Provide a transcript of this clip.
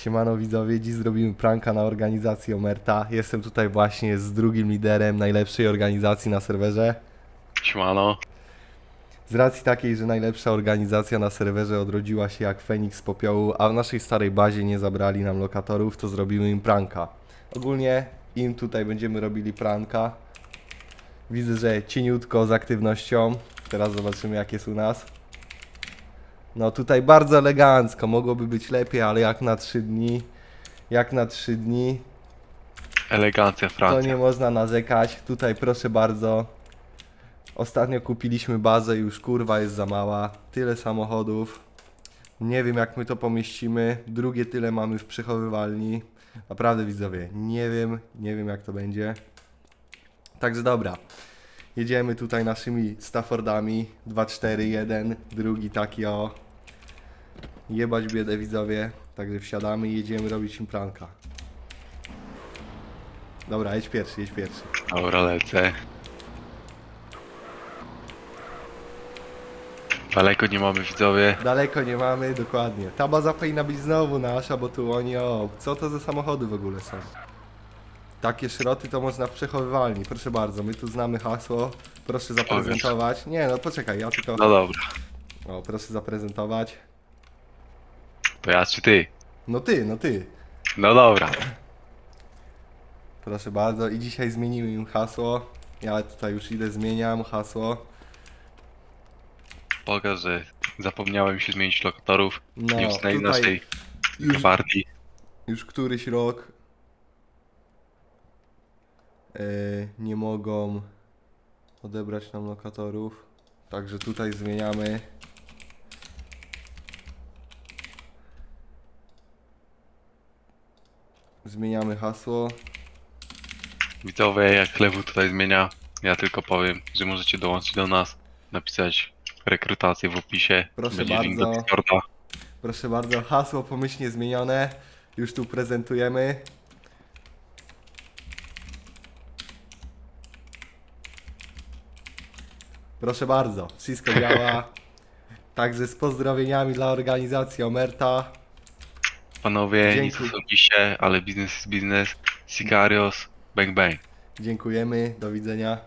Siemano widzowie, dziś zrobimy pranka na organizację Omerta. Jestem tutaj właśnie z drugim liderem najlepszej organizacji na serwerze. Siemano. Z racji takiej, że najlepsza organizacja na serwerze odrodziła się jak Feniks z popiołu, a w naszej starej bazie nie zabrali nam lokatorów, to zrobimy im pranka. Ogólnie im tutaj będziemy robili pranka. Widzę, że cieniutko z aktywnością. Teraz zobaczymy jak jest u nas. No tutaj bardzo elegancko, mogłoby być lepiej, ale jak na 3 dni, jak na 3 dni, Elegancja to Francja. nie można narzekać. Tutaj proszę bardzo. Ostatnio kupiliśmy bazę, już kurwa jest za mała. Tyle samochodów. Nie wiem jak my to pomieścimy. Drugie tyle mamy w przechowywalni. Naprawdę widzowie, nie wiem, nie wiem jak to będzie. Także dobra. Jedziemy tutaj naszymi Staffordami. 2, 4, 1. Drugi taki o. Jebać biedę widzowie. Także wsiadamy i jedziemy robić im pranka. Dobra, jedź pierwszy, jedź pierwszy. Dobra, lecę. Daleko nie mamy widzowie. Daleko nie mamy, dokładnie. Ta baza powinna być znowu nasza, bo tu oni, o, co to za samochody w ogóle są? Takie szroty to można w przechowywalni, proszę bardzo, my tu znamy hasło, proszę zaprezentować. Nie, no poczekaj, ja tylko, No dobra. o, proszę zaprezentować. To ja czy ty? No ty, no ty, No dobra. proszę bardzo i dzisiaj zmienimy im hasło. Ja tutaj już idę, zmieniam hasło. Pokaż, że zapomniałem się zmienić lokatorów. No, na tutaj naszej już, gwardii. już któryś rok nie mogą odebrać nam lokatorów. Także tutaj zmieniamy. Zmieniamy hasło. Widzowie, jak Lewu tutaj zmienia, ja tylko powiem, że możecie dołączyć do nas, napisać rekrutację w opisie. Proszę Będzie link do bardzo. Discorda. Proszę bardzo, hasło pomyślnie zmienione. Już tu prezentujemy. Proszę bardzo, wszystko działa. Także z pozdrowieniami dla organizacji Omerta. Panowie, Dzięki. nic sądzicie, ale biznes jest biznes. Sicarios, bang bang. Dziękujemy, do widzenia.